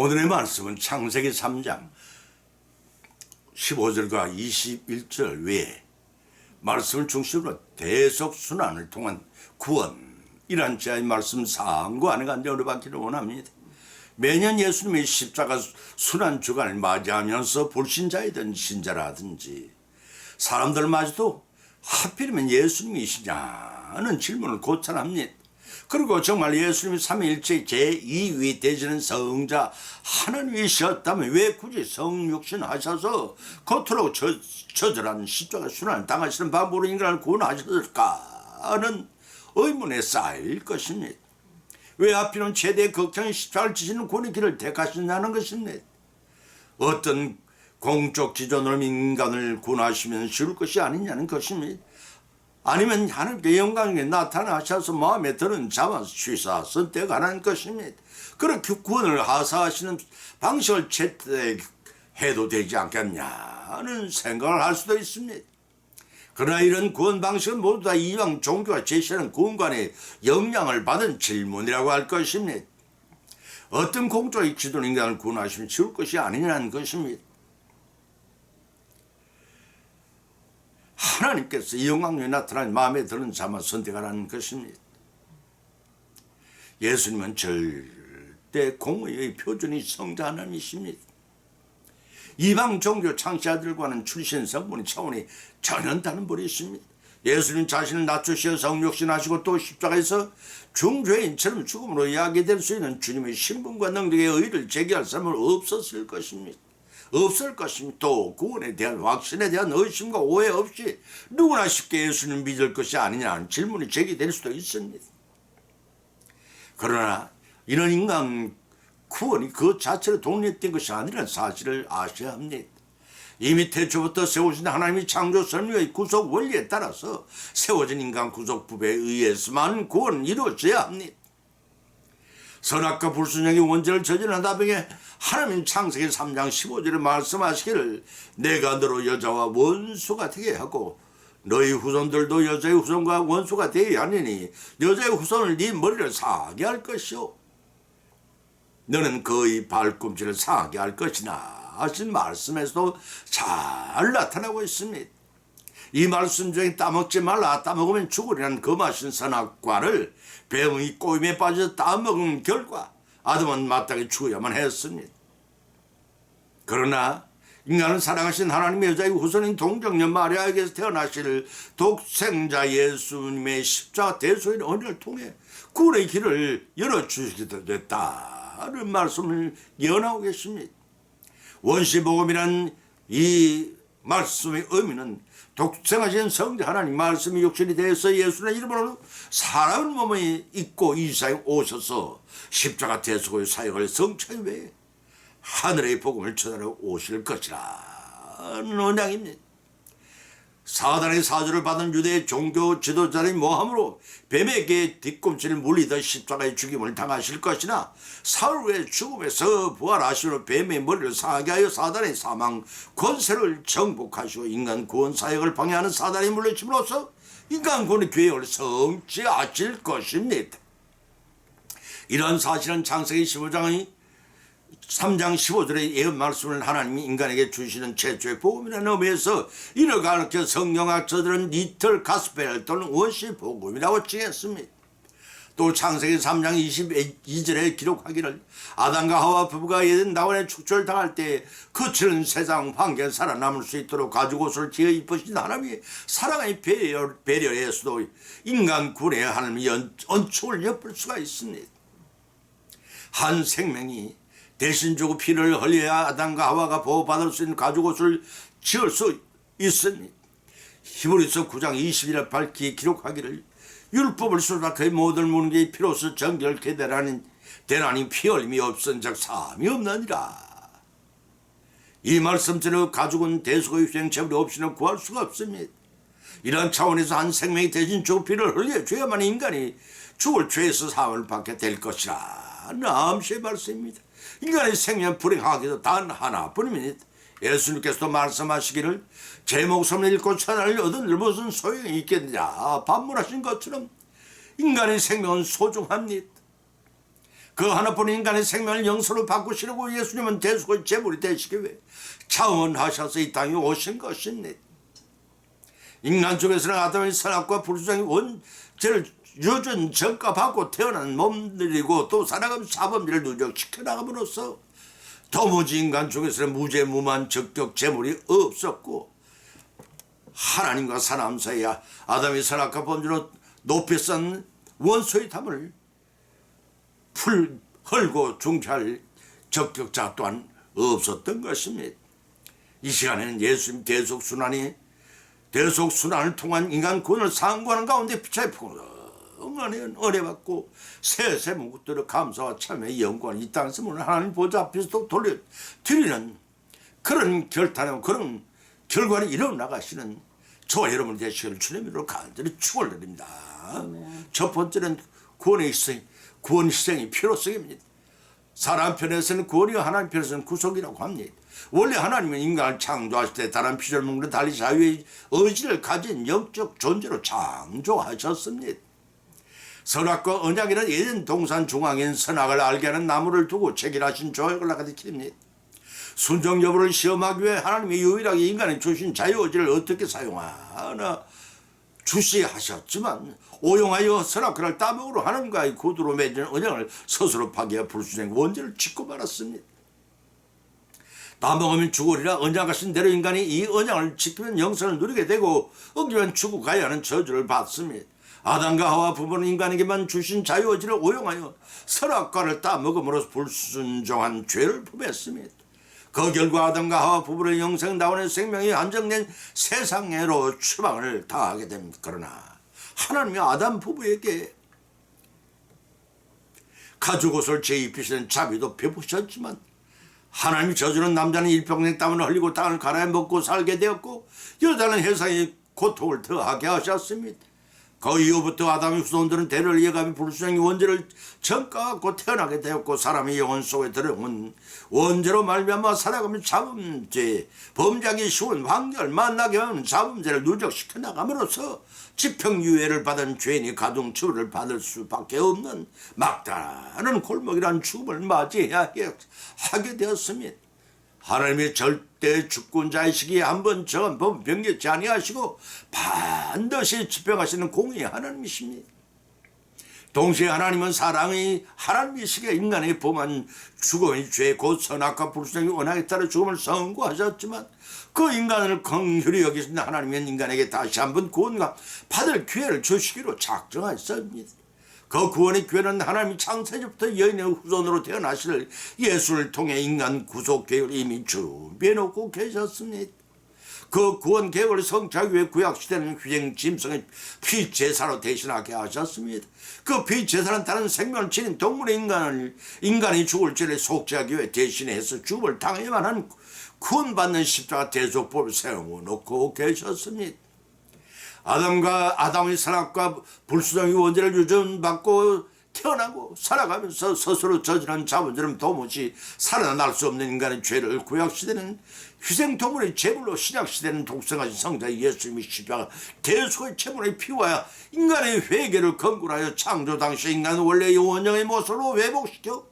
오늘의 말씀은 창세기 3장 15절과 21절 외에 말씀을 중심으로 대속순환을 통한 구원이란 제의 말씀 상고 안에 간데 어려받기를 원합니다. 매년 예수님의 십자가 순환 주간을 맞이하면서 불신자이든 신자라든지 사람들마저도 하필이면 예수님이시냐는 질문을 고찰합니다. 그리고 정말 예수님이 삼위일체 제2위 되시는 성자 하나님이셨다면 왜 굳이 성육신 하셔서 겉으로 저, 저절한 십자가 순환을 당하시는 방법으로 인간을 구원하셨을까는 의문에 쌓일 것입니다. 왜 하필은 최대 걱정이 십자가를 지시는 구원의 길을 택하시냐는 것입니다. 어떤 공적 지존으로 인간을 구원하시면 쉬울 것이 아니냐는 것입니다. 아니면 하나님께 영광에 나타나셔서 마음에 드는 자만 취사 선택하는 것입니다. 그렇게 구원을 하사하시는 방식을 채택해도 되지 않겠냐는 생각을 할 수도 있습니다. 그러나 이런 구원 방식은 모두 다 이방 종교가 제시하는 구원관의 영향을 받은 질문이라고 할 것입니다. 어떤 공적인 지도 인간을 구원하시면 쉬울 것이 아니냐는 것입니다. 하나님께서 이 영광에 나타난 마음에 드는 자만 선택하라는 것입니다. 예수님은 절대 공의의 표준이 성자 하나님이십니다. 이방 종교 창시자들과는 출신 성분의 차원이 전혀 다른 분이십니다. 예수님 자신을 낮추시어 성육신하시고 또 십자가에서 중죄인처럼 죽음으로 이야기될 수 있는 주님의 신분과 능력의 의를 제기할 사람은 없었을 것입니다. 없을 것입니다. 또 구원에 대한 확신에 대한 의심과 오해 없이 누구나 쉽게 예수님 믿을 것이 아니냐는 질문이 제기될 수도 있습니다. 그러나 이런 인간 구원이 그 자체로 독립된 것이 아니라는 사실을 아셔야 합니다. 이미 태초부터 세우신 하나님의 창조 설명의 구속 원리에 따라서 세워진 인간 구속법에 의해서만 구원은 이루어져야 합니다. 선악과 불순종의 원죄를 저지른 다음에 하나님 창세기 3장 15절에 말씀하시기를 내가 너로 여자와 원수가 되게 하고 너희 후손들도 여자의 후손과 원수가 되어야 하느니 여자의 후손을 네 머리를 상하게 할 것이요 너는 그의 발꿈치를 상하게 할 것이나 하신 말씀에서도 잘 나타나고 있습니다. 이 말씀 중에 따먹지 말라 따먹으면 죽으리라는 그 마신 선악과를 뱀의 꼬임에 빠져 따먹은 결과 아담은 마땅히 죽어야만 했습니다. 그러나 인간은 사랑하신 하나님의 여자의 후손인 동정녀 마리아에게서 태어나실 독생자 예수님의 십자가 대소인 언약을 통해 구원의 길을 열어주시게 됐다는 말씀을 예언하고 계십니다. 원시복음이란 이 말씀의 의미는 독생하신 성자 하나님 말씀이 육신이 되어서 예수의 이름으로 사람 몸에 입고 이 세상에 오셔서 십자가 대속의 사역을 성취하기 위해 하늘의 복음을 전하러 오실 것이라는 언약입니다. 사단의 사주를 받은 유대의 종교 지도자인 모함으로 뱀에게 뒤꿈치를 물리던 십자가의 죽임을 당하실 것이나 사흘 후에 죽음에서 부활하시로 뱀의 머리를 상하게 하여 사단의 사망 권세를 정복하시고 인간 구원 사역을 방해하는 사단의 물리침으로써 인간 구원의 계획을 성취하실 것입니다. 이런 사실은 창세기 15장의 3장 15절의 예언 말씀을 하나님이 인간에게 주시는 최초의 복음이라는 의미에서 이를 가르쳐 성경학자들은 리틀 가스펠 또는 원시 복음이라고 칭했습니다. 또 창세기 3장 22절에 기록하기를 아담과 하와 부부가 예든 나원의 축초를 당할 때 그치는 세상 환경에 살아남을 수 있도록 가죽 옷을 지어 입으신 하나님이 사랑의 배려, 배려에서도 인간 군의 하나님의 언축을 엿볼 수가 있습니다. 한 생명이 대신 주고 피를 흘려야 아담과 하와가 보호받을 수 있는 가죽 옷을 지을 수 있습니다. 히브리서 9장 20일에 밝히 기록하기를 율법을 수락해 모든 문제의 피로서 정결케 되라는 대나니 피 흘림이 없은 적 사함이 없느니라. 이 말씀처럼 가죽은 대속의 휴생체물이 없이는 구할 수가 없습니다. 이런 차원에서 한 생명이 대신 주 피를 흘려줘야만 인간이 죽을 죄에서 사함을 받게 될 것이라. 남시의 말씀입니다. 인간의 생명 불행하기도 단 하나뿐입니다. 예수님께서도 말씀하시기를 제 목숨을 잃고 천하를 얻은 무슨 소용이 있겠느냐 반문하신 것처럼 인간의 생명은 소중합니다. 그 하나뿐인 인간의 생명을 영서로 바꾸시려고 예수님은 대속의 제물이 되시기 위해 차원하셔서 이 땅에 오신 것입니다. 인간 중에서는 아담의 선악과 불순종의 원죄를 유전 전가받고 태어난 몸들이고 또 살아가면 사범죄를 누적시켜 나감으로써 도무지 인간 중에서는 무죄무만 적격 재물이 없었고 하나님과 사람 사이에 아담이 선악과 범죄로 높이 쌓은 원소의 담을 풀 헐고 중퇴할 적격자 또한 없었던 것입니다. 이 시간에는 예수님 대속 순환이 대속 순환을 통한 인간 구원을 상고하는 가운데 피차에 풍성한 은혜 받고 세세 묵들을 감사와 참회의 영광을 이 땅에서 오늘 하나님 보좌 앞에서 돌려 드리는 그런 결단하고 그런 결과를 이뤄 나가시는 저와 여러분 되시기를 주님으로 간절히 축원드립니다. 첫 번째는 구원의 희생, 구원 희생이 필요성입니다. 사람 편에서는 구원이 하나님 편에서는 구속이라고 합니다. 원래 하나님은 인간을 창조하실 때 다른 피조물과 달리 자유의 의지를 가진 영적 존재로 창조하셨습니다. 선악과 언약이는 예전 동산 중앙인 선악을 알게 하는 나무를 두고 체결하신 조약을 나가리킵니다. 순종 여부를 시험하기 위해 하나님이 유일하게 인간에 주신 자유의지를 어떻게 사용하나 주시하셨지만 오용하여 선악과를 따먹으로 하나님과의 구두로 맺은 언약을 스스로 파기해 불순행 원죄를 짓고 말았습니다. 따먹으면 죽으리라 언약하신 대로 인간이 이 언약을 지키면 영생을 누리게 되고 어기면 죽어가야 하는 저주를 받습니다. 아담과 하와 부부는 인간에게만 주신 자유의지를 오용하여 선악과를 따먹음으로 불순종한 죄를 품었습니다. 그 결과 아담과 하와 부부의 영생다원의 생명이 안정된 세상으로 추방을 당하게 됩니다. 그러나 하나님이 아담 부부에게 가죽 옷을 재입히시는 자비도 베푸셨지만 하나님이 저주는 남자는 일평생 땀을 흘리고 땅을 갈아 먹고 살게 되었고 여자는 해상의 고통을 더하게 하셨습니다. 그 이후부터 아담의 후손들은 대를 이어가며 불순행의 원죄를 전가하고 태어나게 되었고 사람의 영혼 속에 들어온 원죄로 말미암아 살아가면 잡음죄 범죄하기 쉬운 환경을 만나게 하면 잡음죄를 누적시켜 나감으로써 집행유예를 받은 죄인이 가중처벌을 받을 수밖에 없는 막다른 골목이라는 죽음을 맞이해야 하게 되었습니다. 하나님의 절대 주권자이시기에 한번 법 변경치 아니하시고 반드시 집행하시는 공의 하나님이십니다. 동시에 하나님은 사랑의 하나님이시기에 인간의 범한 죽음의 죄, 곧 선악과 불순종의 원하에 따라 죽음을 선고하셨지만 그 인간을 긍휼히 여기신 하나님은 인간에게 다시 한번 구원과 받을 기회를 주시기로 작정하셨습니다. 그 구원의 기회는 하나님이 창세기부터 여인의 후손으로 태어나실 예수를 통해 인간 구속 계획을 이미 준비해 놓고 계셨습니다. 그 구원 계획을 성취하기 위해 구약시대는 휘행 짐승의 피제사로 대신하게 하셨습니다. 그 피제사는 다른 생명을 지닌 동물의 인간을, 인간이 죽을 죄를 속죄하기 위해 대신해서 죽음을 당해야만 한 구원받는 십자가 대속법을 세워놓고 계셨습니다. 아담과 아담의 선악과 불수정의 원죄를 유전받고 태어나고 살아가면서 스스로 저지른 자본처럼 도무지 살아날 수 없는 인간의 죄를 구약시대는 희생동물의 제물로 신약시대는 독생하신 성자 예수님이 십자가 대소의 제물의 피와 인간의 회개를 건굴하여 창조 당시 인간은 원래의 원형의 모습으로 회복시켜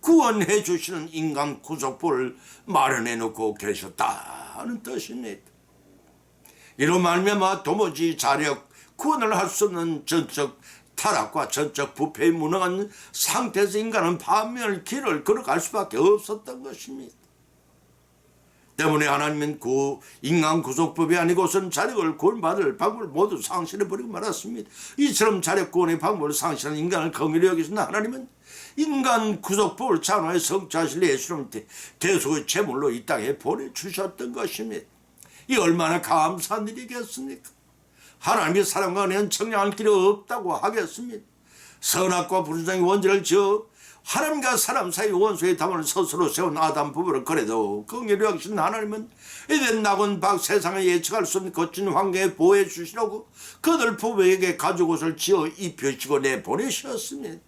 구원해 주시는 인간 구속부를 마련해 놓고 계셨다는 뜻입니다. 이로 말미암아 도무지 자력 구원을 할 수 없는 전적 타락과 전적 부패에 무능한 상태에서 인간은 반면을 길을 걸어갈 수밖에 없었던 것입니다. 때문에 하나님은 그 인간 구속법이 아니고선 자력을 구원받을 방법을 모두 상실해버리고 말았습니다. 이처럼 자력 구원의 방법을 상실한 인간을 긍휼히 여기신 하나님은 인간 구속법을 찬화해 성취하실 예수님 대속의 제물로 이 땅에 보내주셨던 것입니다. 이 얼마나 감사한 일이겠습니까? 하나님의 사랑과 은혜는 청량할 길이 없다고 하겠습니다. 선악과 불순종의 원죄를 지어 하나님과 사람 사이 원수의 담을 스스로 세운 아담 부부를 그래도 긍휼히 여기신 하나님은 이된 낙원 밖 세상에 예측할 수 없는 거친 환경에 보호해 주시려고 그들 부부에게 가죽 옷을 지어 입혀주고 내보내셨습니다.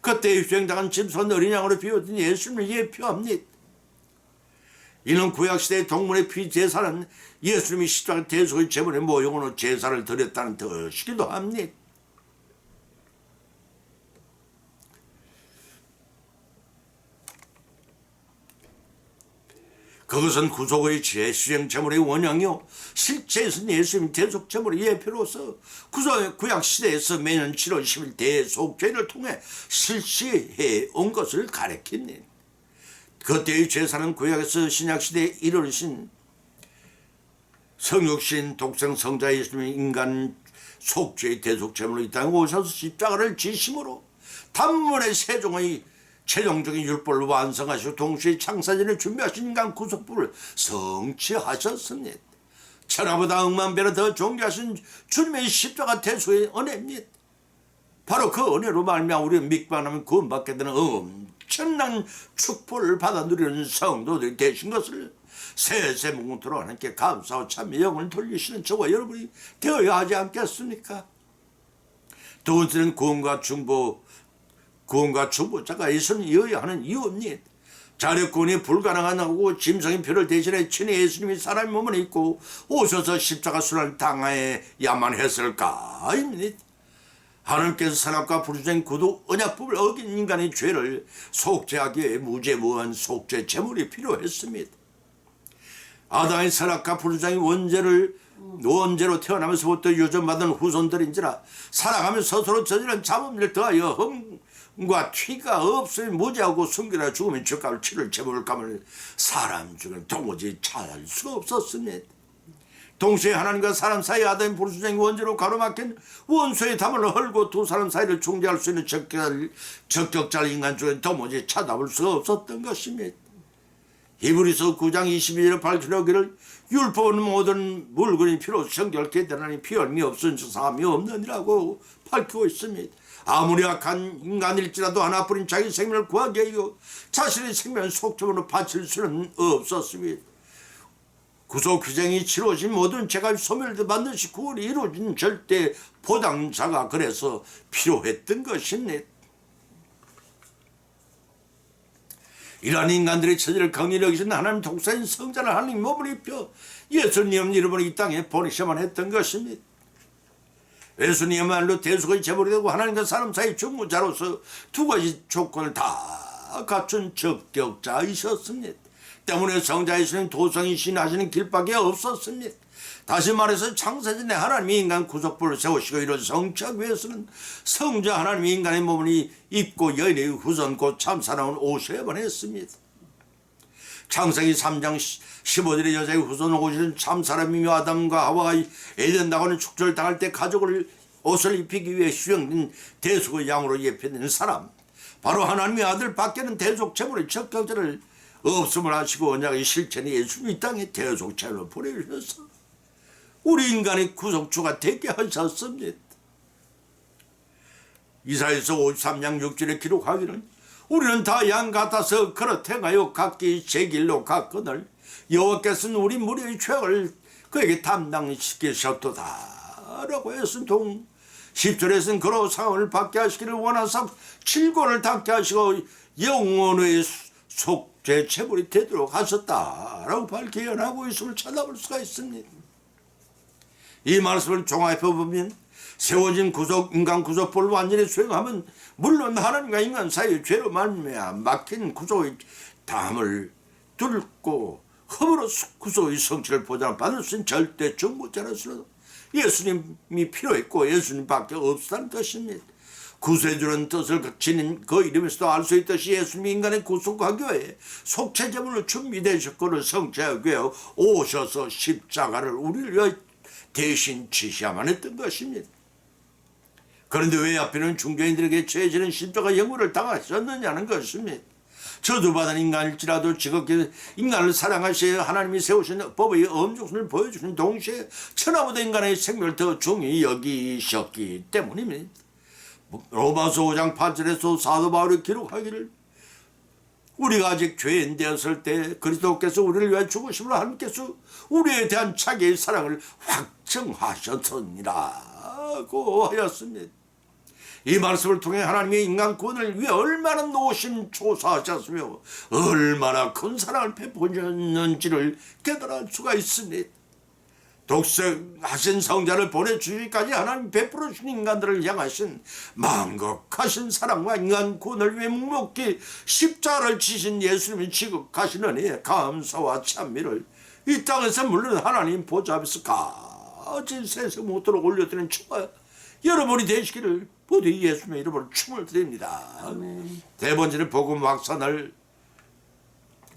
그때 희생당한 짐승 어린 양으로 비워진 예수님을 예표합니다. 이는 구약시대의 동물의 피제사는 예수님이 십자가 대속의 제물에 모형으로 제사를 드렸다는 뜻이기도 합니다. 그것은 구속의 재수행 제물의 원형이요 실제에서 예수님 대속 제물의 예표로서 구속의 구약 시대에서 매년 7월 10일 대속죄를 통해 실시해 온 것을 가리킵니다. 그때의 제사는 구약에서 신약 시대에 이르신 성육신 독생 성자 예수님의 인간 속죄의 대속 제물로 이 땅에 오셔서 십자가를 지심으로 단문의 세종의 최종적인 율법을 완성하시고 동시에 창사전에 준비하신 인간 구속부를 성취하셨습니다. 천하보다 억만 배로 더 존귀하신 주님의 십자가 대속의 은혜입니다. 바로 그 은혜로 말미암아 우리는 믿방하면 구원받게 되는 엄청난 축복을 받아 누리는 성도들이 되신 것을 세세 뭉토로 하나님께 감사와 참여 영을 돌리시는 저와 여러분이 되어야 하지 않겠습니까? 두 번째는 구원과 중보 구원과 중보자가 예수님이어야 하는 이유입니다. 자력군이 불가능한 하고 짐승의 표를 대신해 친히 예수님이 사람의 몸을 입고 오셔서 십자가 순환 당하야만 했을까 입니다. 하나님께서 사람과 부르신 구도 언약법을 어긴 인간의 죄를 속죄하기 위해 무죄무한 속죄 제물이 필요했습니다. 아담의 사락과 불장의 원죄를 원죄로 태어나면서부터 유전받은 후손들인지라 살아가며 스스로 저지른 자범을 더하여 흠과 티가 없으니 무죄하고 숨기라 죽으면 죄값을 치를 제물을 감을 사람 중에 도무지 찾을 수 없었습니다. 동시에 하나님과 사람 사이 아담의 불순종의 원죄로 가로막힌 원수의 담을 헐고 두 사람 사이를 중재할 수 있는 적격, 적격자를 인간 중에 도무지 찾아볼 수 없었던 것입니다. 히브리서 9장 22절에 밝히려기를 율법은 모든 물건이 필요 성결케 되나니 피얼미 없은 사함이 없느니라고 밝히고 있습니다. 아무리 악한 인간일지라도 하나뿐인 자기 생명을 구하기 위하여 자신의 생명을 속점으로 바칠 수는 없었습니다. 구속 규정이 치러진 모든 죄가 소멸돼 반드시 구원이 이루어진 절대 보장자가 그래서 필요했던 것입니다. 이러한 인간들의 처지를 강렬히 여기신 하나님 독사인 성자를 하나님 몸을 입혀 예수님 이름으로 이 땅에 보내셔만 했던 것입니다. 예수님야말로 대속의 제물이 되고 하나님과 사람 사이 중무자로서 두 가지 조건을 다 갖춘 적격자이셨습니다. 때문에 성자 예수님 도성이신 하시는 길밖에 없었습니다. 다시 말해서 창세전에 하나님이 인간 구속부를 세우시고 이런 성취하기 위해서는 성자 하나님이 인간의 몸을 입고 여인의 후손 곧 참사나운 오셔야만 했습니다. 창세기 3장 15절에 여자의 후손을 오시는 참사람이며 아담과 하와가 에덴 나가는 축제를 당할 때 가족을 옷을 입히기 위해 수령된 대속의 양으로 예표된 사람 바로 하나님의 아들 밖에는 대속 제물의 적격자를 없음을 하시고 언약의 실체는 예수님 이 땅에 대속체로 보내주셔서 우리 인간의 구속주가 되게 하셨습니다. 이사에서 53장 6절에 기록하기는 우리는 다 양 같아서 그렇 행하여 각기 제 길로 갔거늘 여호와께서는 우리 무리의 죄를 그에게 담당시키셨도다 라고 했음통 10절에서는 그로 상을 받게 하시기를 원하사 칠고를 닦게 하시고 영원의 속 죄 체불이 되도록 하셨다라고 밝게 연하고 있음을 찾아볼 수가 있습니다. 이 말씀을 종합해 보면 세워진 구속 인간 구속법을 완전히 수행하면 물론 하나님과 인간 사이의 죄로 말미암아 막힌 구속의 담을 뚫고 흠으로 구속의 성취를 보장받을 수 있는 절대 중보자로서 예수님이 필요했고 예수님밖에 없다는 것입니다. 구세주는 뜻을 지닌 그 이름에서도 알 수 있듯이 예수님이 인간의 구속하기 위해 속죄제물로 준비되셨거를 성취하기 위해 오셔서 십자가를 우리를 위해 대신 지시야만 했던 것입니다. 그런데 왜 앞에는 중교인들에게 죄지는 십자가 영구를 당하셨느냐는 것입니다. 저주받은 인간일지라도 지극히 인간을 사랑하시어 하나님이 세우신 법의 엄중성을 보여주는 동시에 천하보다 인간의 생명을 더 중히 여기셨기 때문입니다. 로마서 5장 8절에서 사도 바울이 기록하기를 우리가 아직 죄인 되었을 때 그리스도께서 우리를 위해 죽으심으로 하나님께서 우리에 대한 자기의 사랑을 확증하셨느니라고 하였습니다. 이 말씀을 통해 하나님의 인간 구원을 위해 얼마나 노심초사하셨으며 얼마나 큰 사랑을 베푸셨는지를 깨달을 수가 있습니다. 독생하신 성자를 보내주기까지 하나님 베풀어 주신 인간들을 향하신 망극하신 사랑과 인간 구원을 위해 묵묵히 십자가를 지신 예수님이 지극하신 은혜에 감사와 찬미를 이 땅에서 물론 하나님 보좌 앞에서 가진 세상 못도록 올려드리는 축하 여러분이 되시기를 부디 예수님의 이름으로 춤을 드립니다. 대번째는 복음 확산을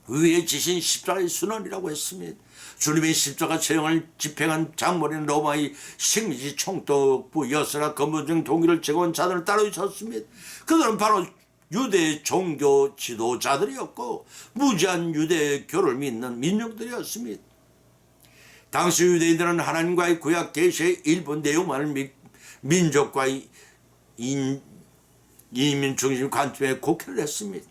위에 지신 십자가의 순환이라고 했습니다. 주님의 십자가 체형을 집행한 장모리는 로마의 식민지 총독부 여서나 검은중 동의를 제거한 자들을 따라오셨습니다. 그들은 바로 유대 종교 지도자들이었고 무지한 유대교를 믿는 민족들이었습니다. 당시 유대인들은 하나님과의 구약 계시의 일부 내용만을 믿, 민족과의 인, 이민 중심 관점에 곡해를 했습니다.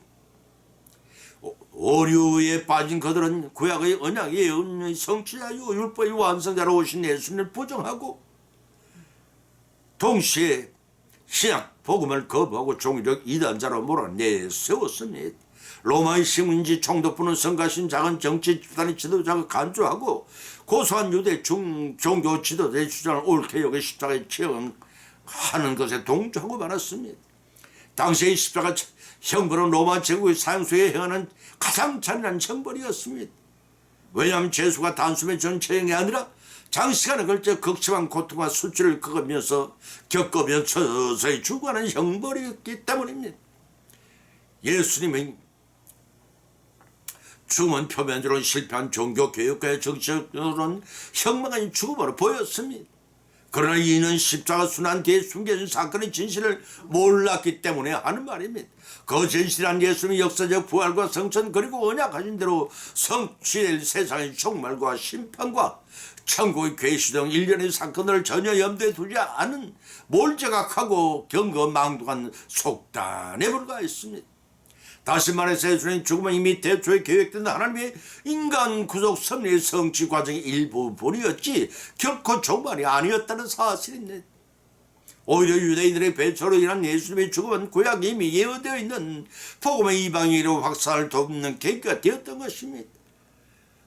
오류에 빠진 그들은 구약의 언약의 예언의 성취자요 율법의 완성자로 오신 예수님을 부정하고 동시에 신약 복음을 거부하고 종교적 이단자로 몰아내세웠습니다. 로마의 식민지 총독부는 성가신 작은 정치 집단의 지도자가 간주하고 고소한 유대 중 종교 지도자의 주장을 옳게 여겨 십자가에 처형하는 것에 동조하고 말았습니다. 당시의 십자가 형벌은 로마 제국의 사형수에 행하는 가장 잔인한 형벌이었습니다. 왜냐하면 죄수가 단숨에 전체형이 아니라 장시간에 걸쳐 극심한 고통과 수치를 겪으면서 겪으면 서 서서히 죽어가는 형벌이었기 때문입니다. 예수님의 죽음은 표면적으로 실패한 종교 교육과의 정치적으로는 혁명한 죽음으로 보였습니다. 그러나 이는 십자가 순환 뒤에 숨겨진 사건의 진실을 몰랐기 때문에 하는 말입니다. 그 진실한 예수님의 역사적 부활과 성천 그리고 언약하신 대로 성취될 세상의 종말과 심판과 천국의 괴시 등 일련의 사건을 전혀 염두에 두지 않은 몰제각하고 경거망동한 속단에 불과했습니다. 다시 말해서 예수님 죽음은 이미 대초에 계획된 하나님의 인간 구속 섭리의 성취 과정의 일부분이었지 결코 종말이 아니었다는 사실입니다. 오히려 유대인들의 배초로 인한 예수님의 죽음은 구약 이미 예언되어 있는 복음의 이방인으로 확산을 돕는 계기가 되었던 것입니다.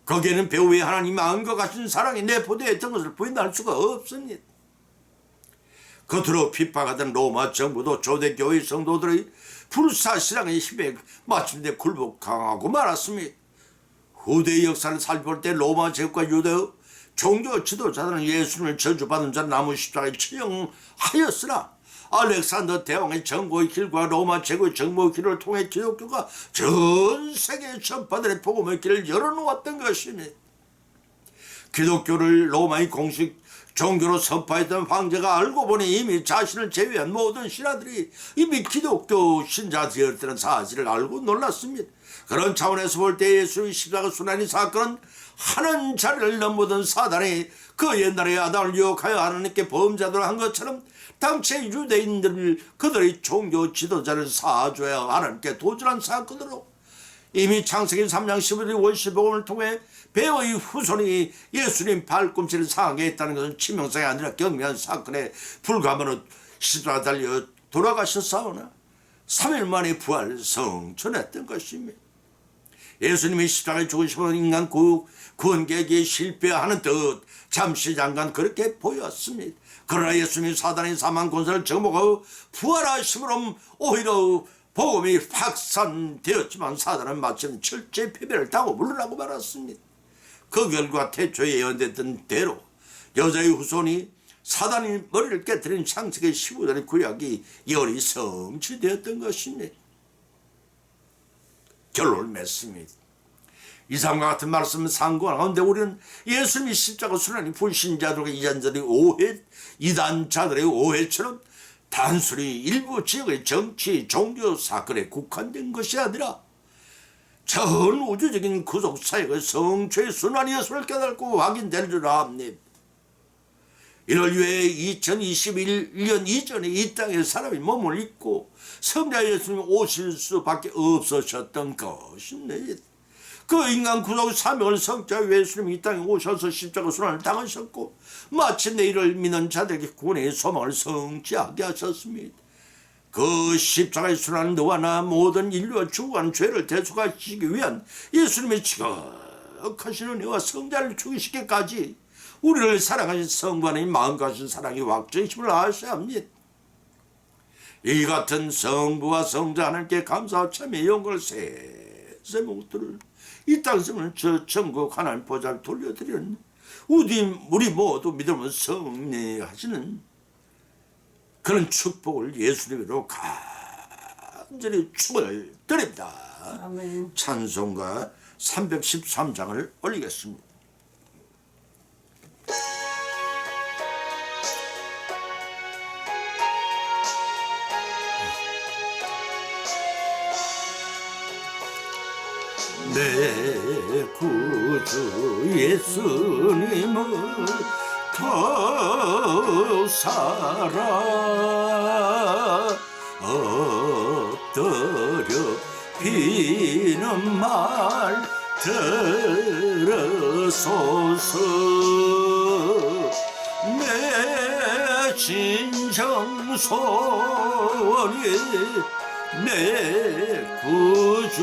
거기에는 배우의 하나님 마음과 같은 사랑이 내포되었던 것을 부인할 수가 없습니다. 겉으로 핍박하던 로마 정부도 조대교회 성도들의 불사실랑의 힘에 마침내 굴복하고 말았습니다. 후대의 역사를 살펴볼 때 로마 제국과 유대 종교 지도자들은 예수님을 저주받은 자 나무 십자가에 처형하였으나 알렉산더 대왕의 정보의 길과 로마 제국의 정보의 길을 통해 기독교가 전 세계 전파들의 복음의 길을 열어놓았던 것입니다. 기독교를 로마의 공식 종교로 선포했던 황제가 알고 보니 이미 자신을 제외한 모든 신하들이 이미 기독교 신자되었다는 사실을 알고 놀랐습니다. 그런 차원에서 볼 때 예수의 십자가 순환이 사건은 하는 자리를 넘보던 사단이 그 옛날에 아담을 유혹하여 하나님께 범자들을 한 것처럼 당시 유대인들을 그들의 종교 지도자를 사줘야 하나님께 도전한 사건으로 이미 창세기 3장 11일 월시복음을 통해 배우의 후손이 예수님 발꿈치를 상하게 했다는 것은 치명상이 아니라 경미한 사건에 불과하면 십자가 달려 돌아가셨사오나 3일 만에 부활 성천했던 것입니다. 예수님이 십자가에 죽으시면 인간 구, 구원계획에 실패하는 듯 잠시 잠깐 그렇게 보였습니다. 그러나 예수님이 사단의 사망 권세를 정복하고 부활하심으로 오히려 복음이 확산되었지만 사단은 마침 철제 패배를 당하고 물러나고 말았습니다. 그 결과 태초에 예언됐던 대로 여자의 후손이 사단이 머리를 깨뜨린 창세기 15절의 구약이 열이 성취되었던 것입니다. 결론을 맺습니다. 이상과 같은 말씀은 상고하는데 우리는 예수님이 십자가 순환이 불신자들과 이단자들의 오해, 이단자들의 오해처럼 단순히 일부 지역의 정치, 종교 사건에 국한된 것이 아니라 전 우주적인 구속 사역의 성취의 순환이었음을 깨닫고 확인될 줄 압니다. 이를 위해 2021년 이전에 이 땅에 사람이 몸을 입고 성자 예수님 오실 수밖에 없으셨던 것입니다. 그 인간 구속 사명을 성자 예수님이 이 땅에 오셔서 십자가 순환을 당하셨고 마침내 이를 믿는 자들에게 구원의 소망을 성취하게 하셨습니다. 그 십자가의 순환은 너와 나 모든 인류가 죽어가는 죄를 대속하시기 위한 예수님의 지극하신 은혜와 성자를 죽이시기까지 우리를 사랑하신 성부 하나님 마음 가신 사랑이 왁전심을 아셔야 합니다. 이 같은 성부와 성자 하나님께 감사와 참여 영광을 세세 목들을 이 땅에서는 저 천국 하나님 보좌를 돌려드리는 우리, 우리 모두 믿음을 성리하시는 그런 축복을 예수님으로 간절히 축을 드립니다. 아멘. 찬송가 313장을 올리겠습니다. 내 구주 예수님을 더 사랑 엎드려 비는 말 들어소서. 내 진정 소원이 내 구주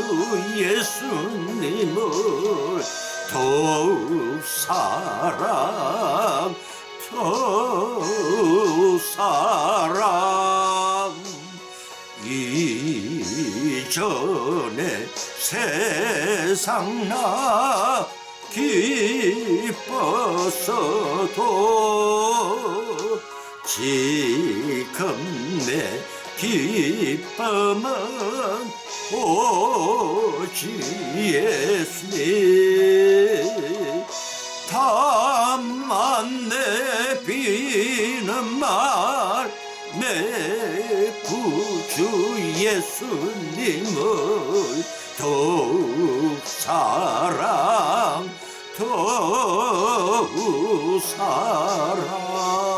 예수님을 더욱 사랑 더욱 사랑 이전에 세상 나 기뻤어도 지금 내 기쁨은 오직 예수님 다만 내 비는 말 내 구주 예수님을 더욱 사랑 더욱 사랑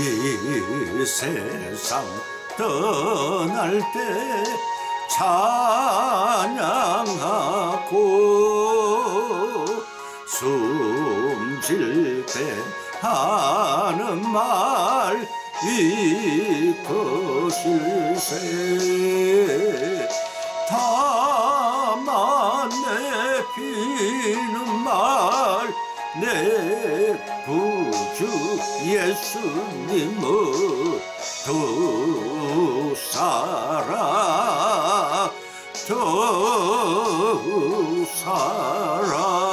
이 세상 떠날 때 찬양하고 숨질 때 하는 말 이것일세. 다만 내 피는 말 내 구주 예수님을 더 사랑 더 사랑